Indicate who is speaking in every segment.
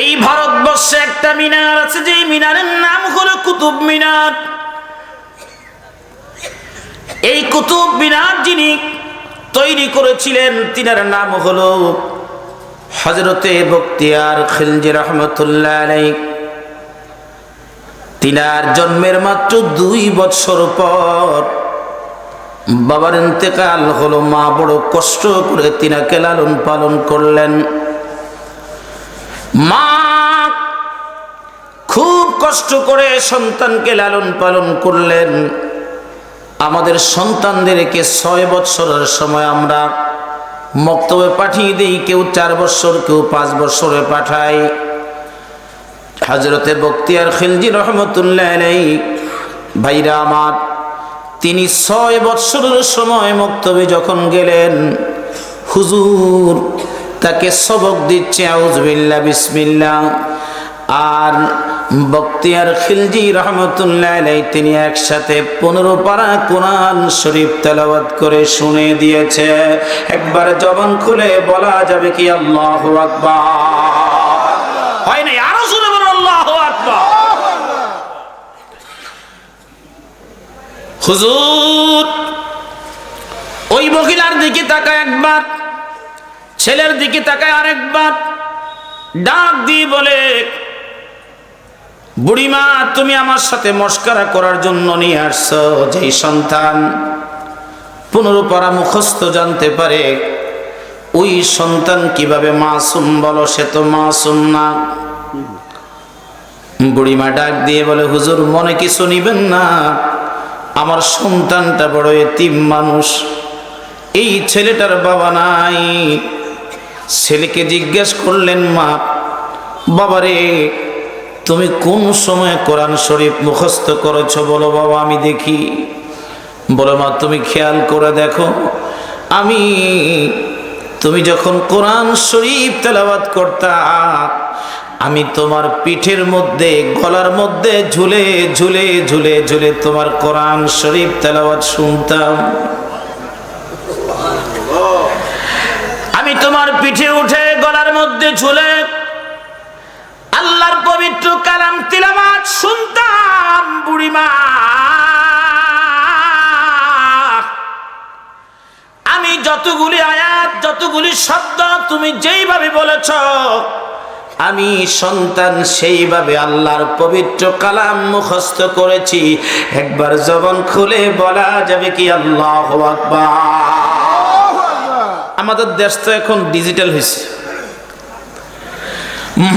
Speaker 1: এই ভারতবর্ষে একটা মিনার আছে যে মিনারের নাম হলো কুতুব মিনার। এই কুতুব মিনার যিনি তৈরি করেছিলেন, তিনার নাম হলো হজরতে বক্তিয়ার খিলজি রহমতুল্লাহ তিনার জন্মের মাত্র দুই বছর পর বাবার ইন্তেকাল হলো। মা বড় কষ্ট করে তিনাকে লালন পালন করলেন। মা, খুব কষ্ট করে সন্তানকে লালন পালন করলেন। আমাদের সন্তানদেরকে ছয় বছরের সময় আমরা মক্তবে পাঠিয়ে দিই, কেউ চার বছর কেউ পাঁচ বছরে পাঠায় হজরতে বক্তিয়ার খিলজি রহমতুল্লাহ ভাইরা আমার, তিনি ছয় বৎসরের সময় মক্তবে যখন গেলেন, হুজুর তাকে সবক দিচ্ছে আউজবিল্লা বিসমিল্লা আর বক্তিয়ার খিলজি রহমতুল্লাহ তিনি একসাথে পনেরো পারা কোরআন শরীফ তেলাওয়াত করে শুনে দিয়েছে। একবার জবান খুলে বলা যাবে কি আল্লাহ আকবার। হয় নাই? আরও শুনে আল্লাহ হুজুর, ওই মহিলার দিকে তাকায় একবার। ছেলের দিকে তাকায় আরেকবার, ডাক দিয়ে বলে, বুড়িমা, তুমি আমার সাথে মস্কারা করার জন্য নিয়ে আসছো, যেই সন্তান পনেরো পারা মুখস্থ জানতে পারে, ওই সন্তান কীভাবে মাসুম বলো, সে তো মাসুম না। বুড়িমা ডাক দিয়ে বলে, হুজুর, মনে কিছু নিবেন না, আমার সন্তানটা বড় এতিম মানুষ, এই ছেলেটার বাবা নাই ছেলেকে জিজ্ঞেস করলেন, মা, বাবারে, তুমি কোন সময় কোরআন শরীফ মুখস্থ করেছ? বলো বাবা, আমি দেখি। বলো, মা, তুমি খেয়াল করে দেখো, আমি, তুমি যখন কোরআন শরীফ তেলাবাদ করতা, আমি তোমার পিঠের মধ্যে, গলার মধ্যে ঝুলে ঝুলে ঝুলে ঝুলে তোমার কোরআন শরীফ তেলাওয়াত শুনতাম আমি তোমার পিঠে উঠে গলার মধ্যে ঝুলে আল্লাহর পবিত্র কালাম তিলাবাত শুনতাম, বুড়িমা। আমি যতগুলি আয়াত, যতগুলি শব্দ তুমি যেইভাবে বলেছ, আমি সন্তান সেইভাবে আল্লাহর পবিত্র কালাম মুখস্থ করেছি। একবার জবান খুলে বলা যাবে কি আল্লাহ আমাদের দেশ তো এখন ডিজিটাল হয়েছে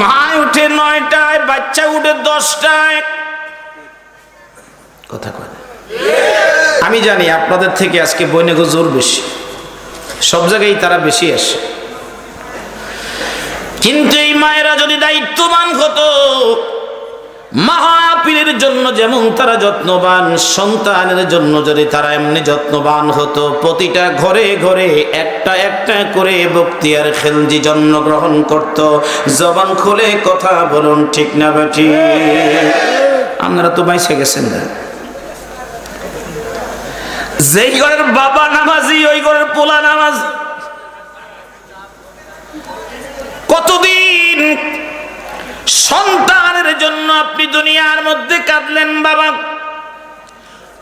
Speaker 1: মা উঠে নয়টায়, বাচ্চা উঠে দশটায়। কথা কয় আমি জানি আপনাদের থেকে আজকে বৈনগ জোর বেশি। সব জায়গায় তারা বেশি আসে। কিন্তু এই মায়েরা যদি দায়িত্ববান হতো মাহাপীরের জন্য যেমন তারা যত্নবান, সন্তানের জন্য যদি তারা এমনি যত্নবান হতো, প্রতিটা ঘরে ঘরে একটা একটা করে বক্তিয়ার খেলজি জন্মগ্রহণ করত। জবান খুলে কথা বলুন, ঠিক না বেঠি আপনারা তো বাইসে গেছেন না। যেই ঘরের বাবা নামাজি, ওই ঘরের পোলা নামাজ। কতদিন সন্তানের জন্য আপনি দুনিয়ার মধ্যে কাঁদলেন, বাবা।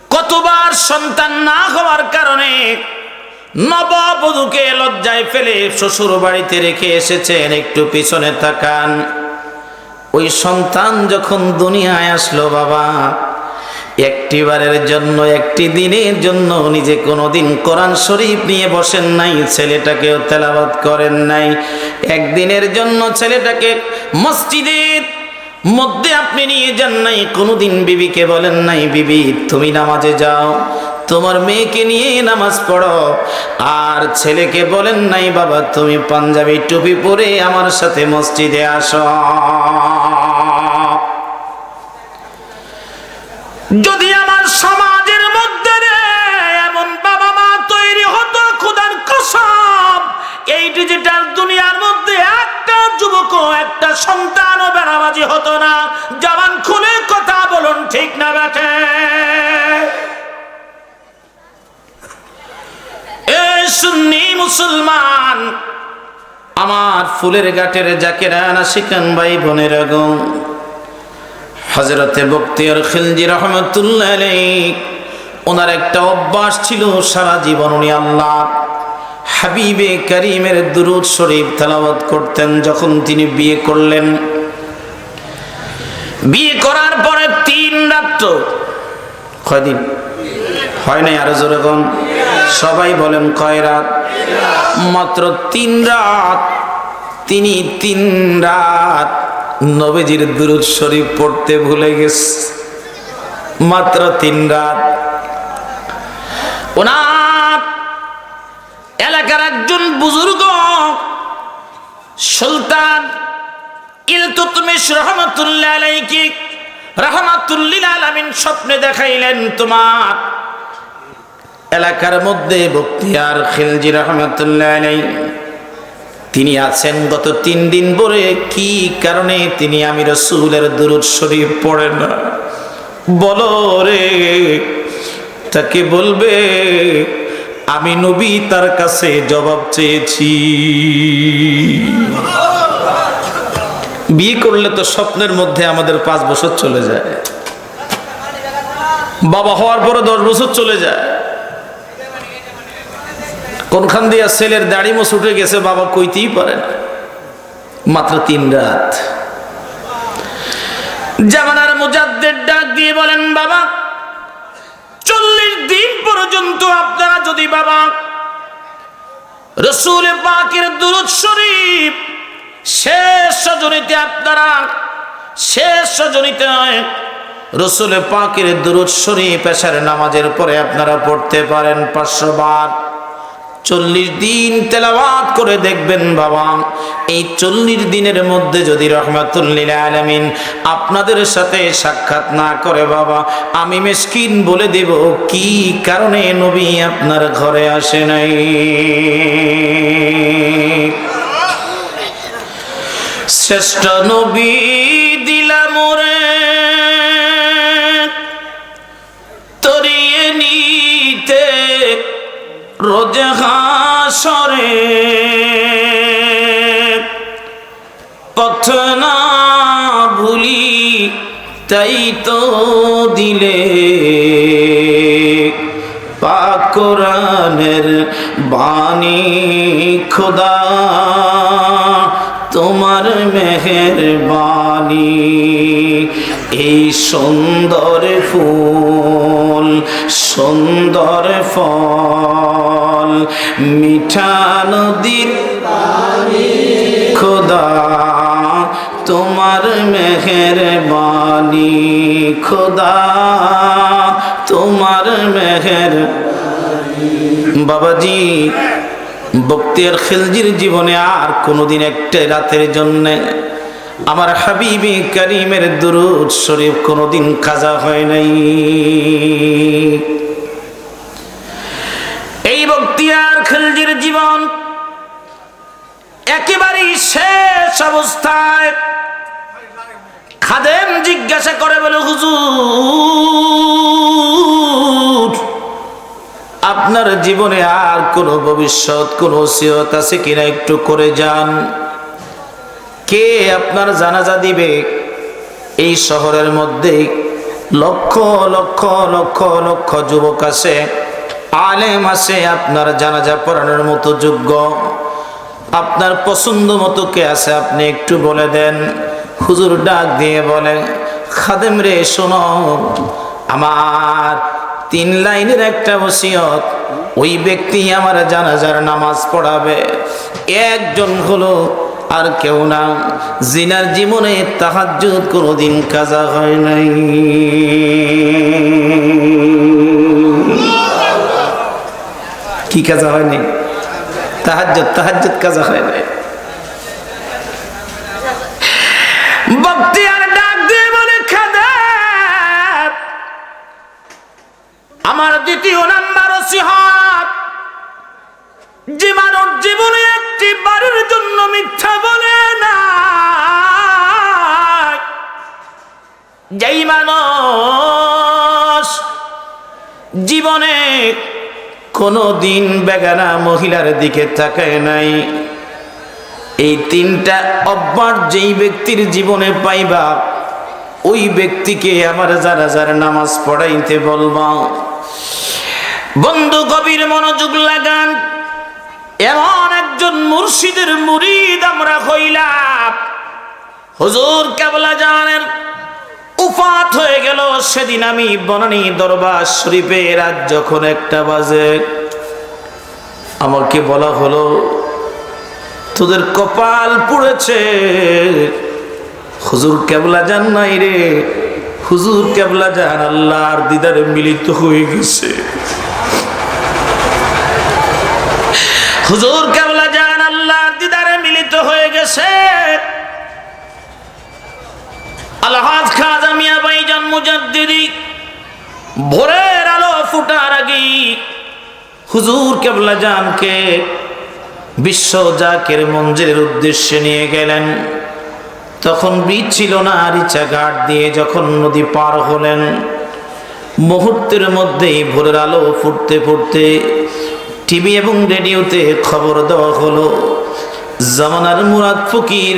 Speaker 1: কতবার সন্তান না হওয়ার কারণে নববধূকে লজ্জায় ফেলে শ্বশুর বাড়িতে রেখে এসেছেন, একটু পিছনে তাকান। ওই সন্তান যখন দুনিয়ায় আসলো, বাবা একটিবারের জন্য, একটি দিনের জন্য নিজে কোনোদিন কোরআন শরীফ নিয়ে বসেন নাই, ছেলেটাকেও তেলাবাদ করেন নাই। একদিনের জন্য ছেলেটাকে মসজিদের মধ্যে আপনি নিয়ে যান নাই, কোনোদিন বিবিকে বলেন নাই, বিবি, তুমি নামাজে যাও, তোমার মেয়েকে নিয়ে নামাজ পড়ো। আর ছেলেকে বলেন নাই, বাবা, তুমি পাঞ্জাবি টুপি পরে আমার সাথে মসজিদে আসো। সন্তানও বেড়াবাজি হতো না। জবান খুলে কথা বলুন, ঠিক না এ সুন্নি মুসলমান, আমার ফুলের গাটের জাকেরা নাসিকান ভাই বোনের আগম হজরতে বক্তিয়ার খিলজি রহমতুল্লাহ ওনার একটা অভ্যাস ছিল সারা জীবন উনি আল্লাহ হাবিবে করিমের দুরুদ শরীফ তেলাওয়াত করতেন যখন তিনি বিয়ে করলেন। বিয়ে করার পরে তিন রাত্র, কয়দিন? হয় নাই আরও জোরে কোন? সবাই বলেন কয় রাত? মাত্র তিন রাত। তিনি তিন রাত নবীজির দুরুদ শরীফ পড়তে ভুলে গেছে। মাত্র তিন রাত। ওনার এলাকার একজন বুজুর্গ, সুলতান ইলতুতমিশ রহমাতুল্লাহ আলাইহি, রহমাতুল্লিল আলামিন স্বপ্নে দেখাইলেন তোমার এলাকার মধ্যে বক্তিয়ার খিলজি রহমাতুল্লাহ আলাই তিনি আছেন গত তিন দিন পরে, কি কারণে তিনি আমি রসুলের দুরুদ শরীফ পড়েন না? বলো রে, তাকে বলবে আমি নবী তার কাছে জবাব চেয়েছি। বিয়ে করলে তো স্বপ্নের মধ্যে আমাদের পাঁচ বছর চলে যায়। বাবা হওয়ার পরে দশ বছর চলে যায়। কোনখান দিয়া ছেলের দাড়ি মোছ উঠে গেছে বাবা কইতেই পারে না। মাত্র তিন রাত। জামানার মুজাদ্দের ডাক দিয়ে বলেন, বাবা পর্যন্ত আপনারা যদি বাবা রসুল পাকের দুরুদ শরীফ শেষ সজনীতে আপনারা, শেষ সজনীতে নয়, রসুল পাকের দুরুদ শরীফ এসার নামাজের পরে আপনারা পড়তে পারেন পাঁচশো বার। চল্লিশ দিন তেলাওয়াত করে দেখবেন বাবা। এই চল্লিশ দিনের মধ্যে যদি রহমাতুল্লিল আলমিন আপনাদের সাথে সাক্ষাৎ না করে বাবা, আমি মেসকিন বলে দেব, কি কারণে নবী আপনার ঘরে আসে নাই? শ্রেষ্ঠ নবী রোজ হাসরে পথ না ভুলি তাই তো দিলে। পাকরানের বাণী খোদা তোমার মেহের বাণী এই সুন্দর ফুল, সুন্দর ফল, মিঠা নদীর খোদা, তোমার মেহের বাণী খোদা, তোমার মেহের বাবাজি, বক্তিয়ার খিলজির জীবনে আর কোনোদিন একটা রাতের জন্যে আমার হাবিবি করিমের দুরুদ শরীফ কোনোদিন কাজা হয় নাই। এই বক্তিয়ার খিলজির জীবন একেবারেই শেষ অবস্থায় খাদেম জিজ্ঞাসা করে বলে, হুজুর, আপনার জীবনে আর কোনো ভবিষ্যৎ, কোনো সিয়ত আছে কিনা একটু করে যান। কে আপনার জানাজা দিবে? এই শহরের মধ্যে লক্ষ লক্ষ লক্ষ লক্ষ যুবক আছে, আলেম আছে, আপনার জানাজা পড়ানোর মতো যোগ্য। আপনার পছন্দ মতো কে আছে, আপনি একটু বলে দেন। হুজুর ডাক দিয়ে বলে, খাদেম রে, শোনো, আমার তিন লাইনের একটা ওসিয়ত, ওই ব্যক্তি আমার জানাজার নামাজ পড়াবে। একজন হলো আর কেউ না। জিনার জীবনে তাহাজ্জুদ কোনোদিন কাজা হয় নাই। কি কাজা হয়নি তাহাজ্জুদ তাহাজ্জুদ কাজা হয় নাই। মানুষ জীবনে কোনো দিন বেগানা মহিলার দিকে তাকায় নাই। এই তিনটা অভ্যাস যেই ব্যক্তির জীবনে পাইবা, ওই ব্যক্তিকে আমার যারা যারা নামাজ পড়াইতে বলবা। বন্ধু কবির মনোযোগ লাগান। এমন একজন মুর্শিদের মুরিদ আমরা হইলাম। হুজুর কেবলা জানের উফাত হয়ে গেল। সেদিন আমি বনানী দরবার শরীফে রাত যখন একটা বাজে, আমাকে বলা হলো, তোদের কপাল পুড়েছে। হুজুর কেবলা যান নাই রে। হুজুর কেবলা যান, আল্লাহর দিদারে মিলিত হয়ে গেছে। হুজুর কেবলা যান, আল্লাহর দিদারে মিলিত হয়ে গেছে। আলহাজ খাজ ভাইজান ভোরের আলো ফুটার আগেই হুজুর কেবলা জানকে বিশ্ব জাকের মঞ্জিরের উদ্দেশ্যে নিয়ে গেলেন। তখন ব্রিজ ছিল না রিচা ঘাট দিয়ে যখন নদী পার হলেন, মুহূর্তের মধ্যেই ভোরের আলো ফুটতে ফুটতে টিভি এবং রেডিওতে খবর দেওয়া হলো, জামানার মুরাদ ফকির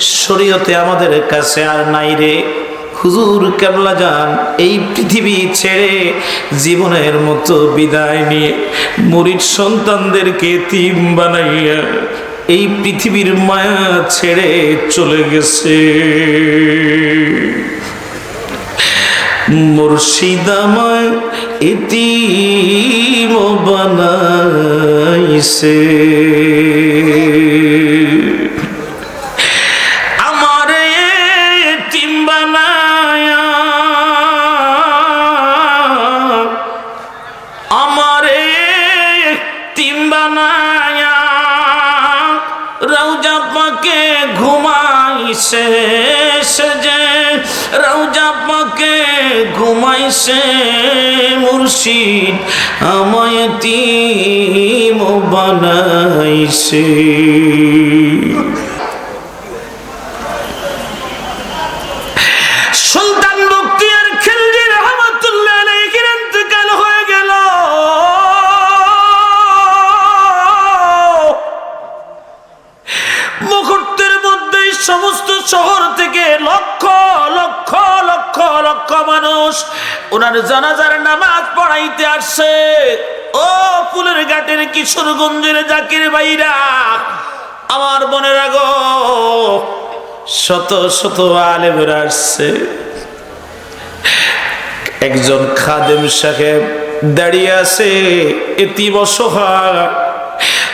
Speaker 1: শরীয়তে আমাদের কাছে আর নাই রে। হুজুর কেবলা যান এই পৃথিবী ছেড়ে জীবনের মতো বিদায় নিয়ে মুরিদ সন্তানদেরকে তিম বানাইয়া এই পৃথিবীর মায়া ছেড়ে চলে গেছে। মুর্শিদামায় ইতিম বানাইছে। মুর্শিদ আমায় তিম বানাইছে। ওনার জানাজার নামাজ পড়াইতে আসছে। ও ফুলের ঘাটের কিশোরগঞ্জের জাকির ভাইরা, আমার বোনেরা গো শত শত আলেমেরা আসছে। একজন খাদেম সাহেব দাঁড়িয়ে আছে এতি অসহায়।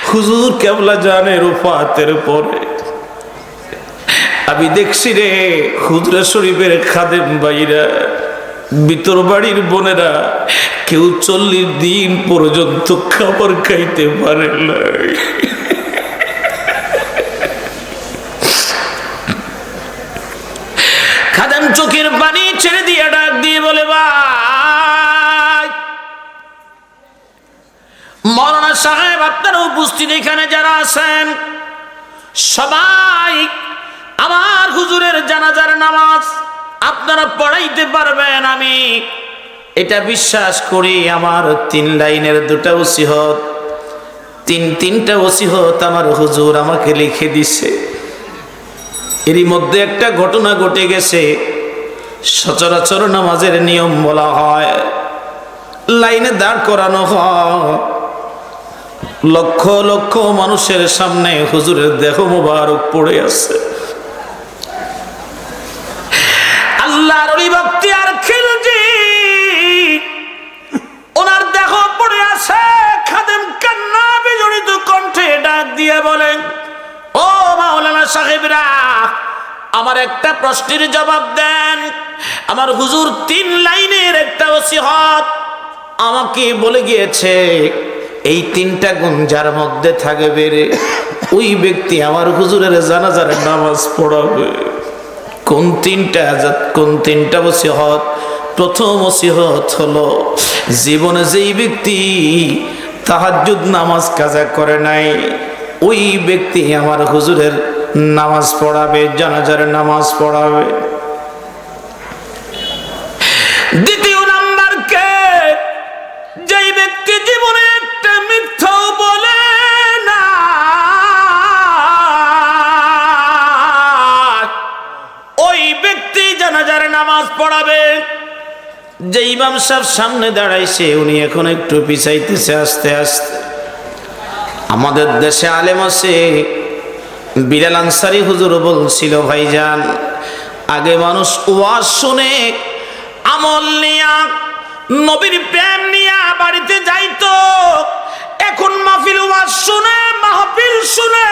Speaker 1: হুজুর কেবলা জানের উপাতের পরে। আমি দেখছি রে, হুজরা শরীফের খাদেম ভাইরা। ভিতর বাড়ির বোনেরা কেউ চল্লিশ দিন পর্যন্ত খাবার খাইতে পারে নাই। খাদাম চোখের পানি ছেড়ে দিয়ে ডাক দিয়ে বলে, ভাই, মৌলানা সাহেব আপনারা উপস্থিত এখানে যারা আছেন, সবাই আমার হুজুরের জানাজার নামাজ আপনারা পড়াইতে পারবেন আমি। এটা বিশ্বাস করি আমার তিন লাইনের দুটা ওসিহত। তিন তিনটা ওসিহত আমার হুজুর আমাকে লিখে দিছে। এরই মধ্যে একটা ঘটনা ঘটে গেছে। সচরাচর নামাজের নিয়ম বলা হয়, লাইনে দাঁড় করানো হয়। লক্ষ লক্ষ মানুষের সামনে হুজুরের দেহ মোবারক পড়ে আছে। ডাক দিয়ে বলেন ও মাওলানা সাহেবরা, আমার একটা প্রশ্নের জবাব দেন। আমার হুজুর তিন লাইনের একটা ওসিহত আমাকে বলে গিয়েছে, এই তিনটা গুণ যার মধ্যে থাকবে রে, ওই ব্যক্তি আমার হুজুরের জানাজার নামাজ পড়াবে। কোন তিনটা জাত- কোন তিনটা ওসিহত? প্রথম ওসিহত হলো, জীবনে যেই ব্যক্তি তাহাজ্জুদ নামাজ কাজা করে নাই। ওই ব্যক্তি আমার হুজুরের নামাজ পড়াবে জানাজার নামাজ পড়াবে। যে ইমাম সাহেব সামনে দাঁড়াইছে, উনি এখন একটু পিছাইতেছে, আস্তে আস্তে। আমাদের দেশে আলেম আছে। বিড়াল আনসারি হুজুর বলছিল, ভাইজান, আগে মানুষ ওয়াজ শুনে, আমল নিয়া, নবীর প্রেম নিয়া বাড়িতে যাইতো। এখন মাহফিল ওয়াজ শুনে, মাহফিল শুনে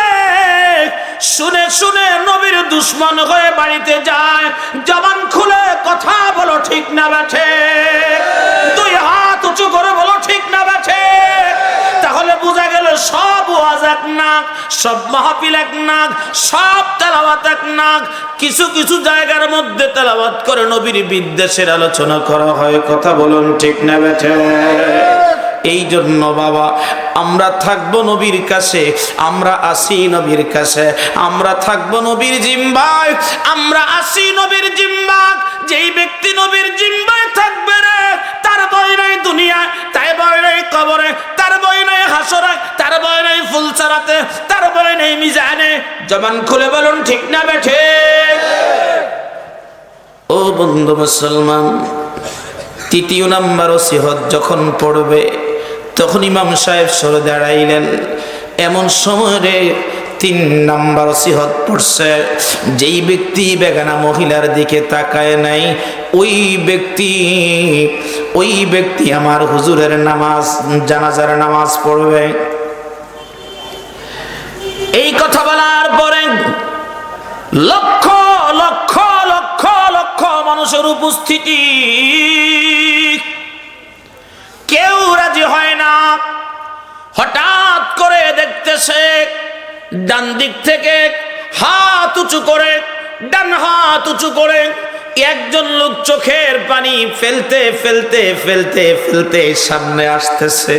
Speaker 1: শুনে শুনে নবীর দুশ্মন হয়ে বাড়িতে যায়। জবান খুলে কথা বলো ঠিক না বেঠে দুই হাত উঁচু করে বলো ঠিক না বেঠে তাহলে বোঝা গেল সব ওয়াজ এক নাক, সব মাহফিল এক নাক, সব তেলাওয়াত এক নাক। কিছু কিছু জায়গার মধ্যে তেলাওয়াত করে নবীর বিদ্বেষের আলোচনা করা হয়। কথা বলুন ঠিক না বেঠে এই জন্য বাবা, আমরা থাকব নবীর কাছে, আমরা আসি নবীর কাছে, আমরা থাকব নবীর জিম্বায় আমরা আসি নবীর জিম্বাক যেই ব্যক্তি নবীর জিম্বায় থাকবে রে, তার বই নাই দুনিয়া তাই বই নাই কবরে, তার বই নাই হাসরে, তার বই নাই ফুলচারাতে তার বই নাই মিজানে। জবান খুলে বলুন, ঠিক না বেঠে? ও বন্ধু মুসলমান, তৃতীয় নাম্বার ওসিহত যখন পড়বে তখন ইমাম সাহেব সরে দাঁড়াইলেন। এমন সময়ে তিন নাম্বার ওসিহত পড়ছে, যেই ব্যক্তি বেগানা মহিলার দিকে তাকায় নাই, ওই ব্যক্তি ওই ব্যক্তি আমার হুজুরের নামাজ, জানাজার নামাজ পড়বে। এই কথা বলার পরে লক্ষ লক্ষ লক্ষ লক্ষ মানুষের উপস্থিতি কেউ রাজি হয় না হঠাৎ করে দেখতেছে ডান দিক থেকে হাত উঁচু করে, ডান হাত উঁচু করে একজন লোক চোখের পানি ফেলতে ফেলতে ফেলতে ফেলতে সামনে আসতেছে,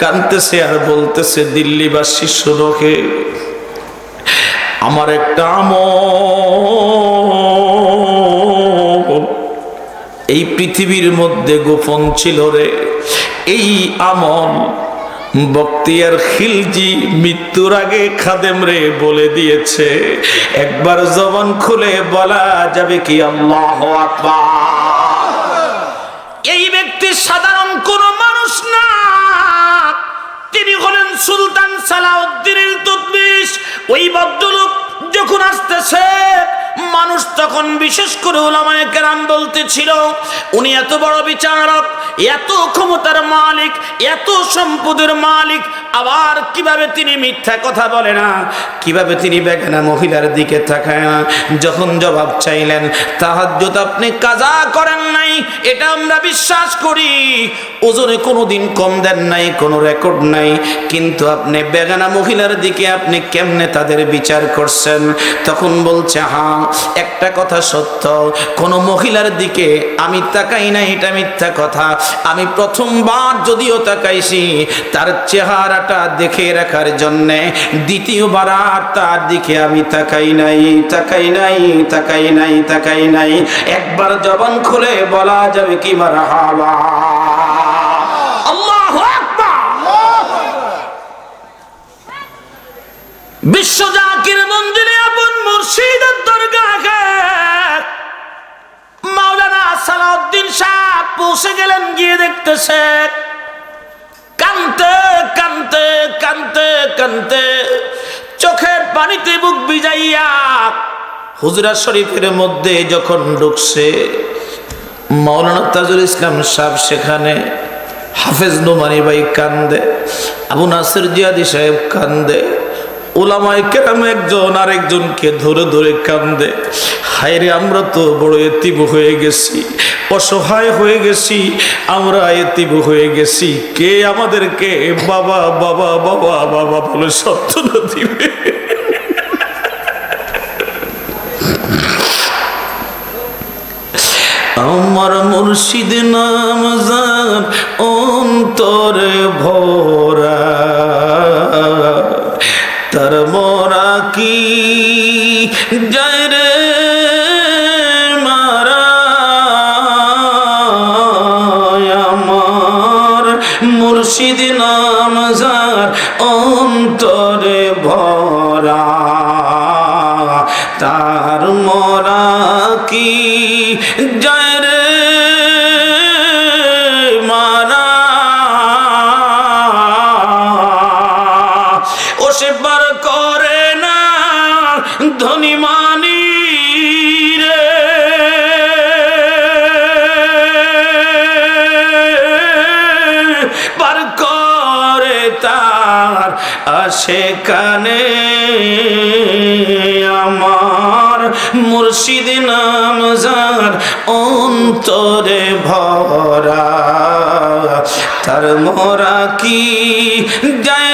Speaker 1: কানতেছে আর বলতেছে, দিল্লিবাসী শুনোকে আমার একটা আমল। এই পৃথিবীর মধ্যে গোপন ছিল রে, এই আমল বক্তিয়ার খিলজি মৃত্যুর আগে খাদেম রে বলে দিয়েছে, একবার জবান খুলে বলা যাবে কি আল্লাহ এই ব্যক্তি সাধারণ কোন মানুষ না। তিনি হলেন সুলতান সালাউদ্দিন ইলতুতমিশ ওই ভদ্রলোক যখন আসতেছে মানুষ তখন বিশেষ করে ওলামায়ে কেরাম বলতেছিল, উনি এত বড় বিচারক, এত ক্ষমতার মালিক, এত সম্পদের মালিক, আবার কীভাবে তিনি মিথ্যা কথা বলে না? কীভাবে তিনি বেগানা মহিলার দিকে তাকায় না? যখন জবাব চাইলেন, তাহাজ্জুদ আপনি কাজা করেন নাই, এটা আমরা বিশ্বাস করি। ওজনে কোনো দিন কম দেন নাই, কোনো রেকর্ড নাই। কিন্তু আপনি বেগানা মহিলার দিকে আপনি কেমনে তাদের বিচার করছেন? তখন বলছে হ্যাঁ একটা কথা সত্য, কোন মহিলার দিকে আমি তাকাই না, এটা মিথ্যা কথা। আমি প্রথমবার যদিও তাকাইছি, তার চেহারাটা দেখে রাখার জন্যে। দ্বিতীয়বার আর তার দিকে আমি তাকাই নাই তাকাই নাই তাকাই নাই তাকাই নাই। একবার জবান খুলে বলা যাবে কি মারা হাবা আল্লাহু আকবার! বিশ্ব জাকির মন্দিরে আপন মুর্শিদের সালাউদ্দিন শাহ পৌঁছে গেলেন, গিয়ে দেখতেছে, কানতে কানতে কানতে কানতে চোখের পানিতে বুক বিজাইয়া হুজরা শরীফের মধ্যে যখন ঢুকছে মৌলানা তাজুল ইসলাম সাহেব সেখানে হাফেজ নোমানি ভাই কান্দে, আবু নাসির জিয়াদি সাহেব কান্দে। ওলামায় কেরাম একজন আরেকজনকে ধরে ধরে কান্দে। হায়রে, আমরা তো বড় এতিব হয়ে গেছি, অসহায় হয়ে গেছি, আমরা এতিব হয়ে গেছি। কে আমাদেরকে বাবা বাবা বাবা বাবা বলে সত্য দিবে? আসে কানে আমার মুর্শিদ নাম যার অন্তরে ভরা। তার মোরা কি যায়